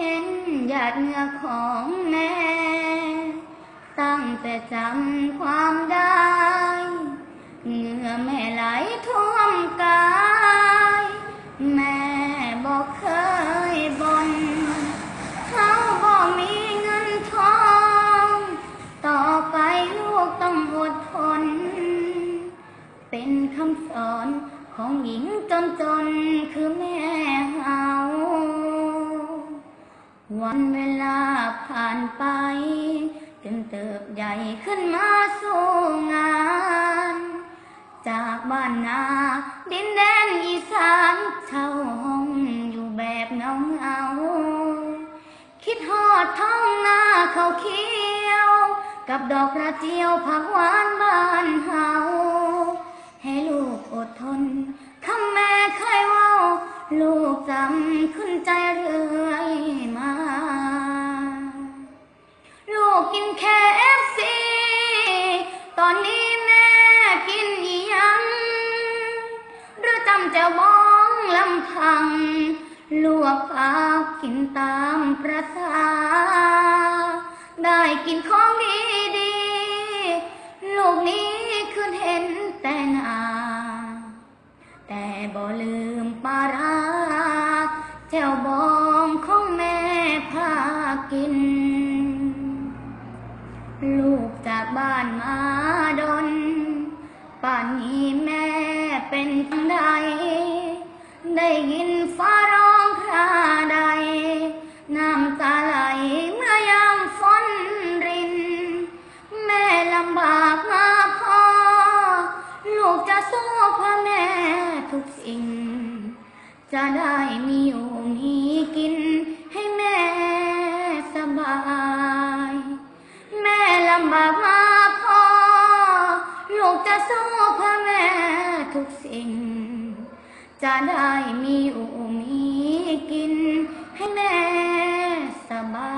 ห็นหยาดเหงื่อของแม่ ตั้งแต่จำความได้ เหงื่อแม่ไหลท่วมกาย แม่บอกเคยบนเขาบอกมีเงินทอง ต่อไปลูกต้องอดทน เป็นคำสอนของหญิงจนจนๆคือแม่เฮา วันเวลาผ่านไปจนเติบใหญ่ขึ้นมาสู้งาน จากบ้านนา ดินแดนอีสานเช่าห้องอยู่แบบเงาเงาคิดฮอดท้องนาเขาวเขียว กับดอกกระเจียวผักหวานบ้านเฮาให้ลูกอดทนคำแม่เคยว่าลูกจำขึ้น นนี้แม่กินอียัง หรือจำจะมองลำพัง ลวกผักกินตามประสา ได้กินของดีดีลูกนี้คืนเห็นแต่นาแต่บ่ลืมปาราแจ่วบองของแม่พากิน เป็นจังใดได้ยินฟ้าร้องคราใด น้ำตาไหลเมื่อยามฝนริน แม่ลำบากมาพอ ลูกจะสู้เพื่อแม่ทุกสิ่ง จะได้มีอยู่ จะสู้เพื่อแม่ทุกสิ่ง จะได้มีอยู่มีกินให้แม่สบาย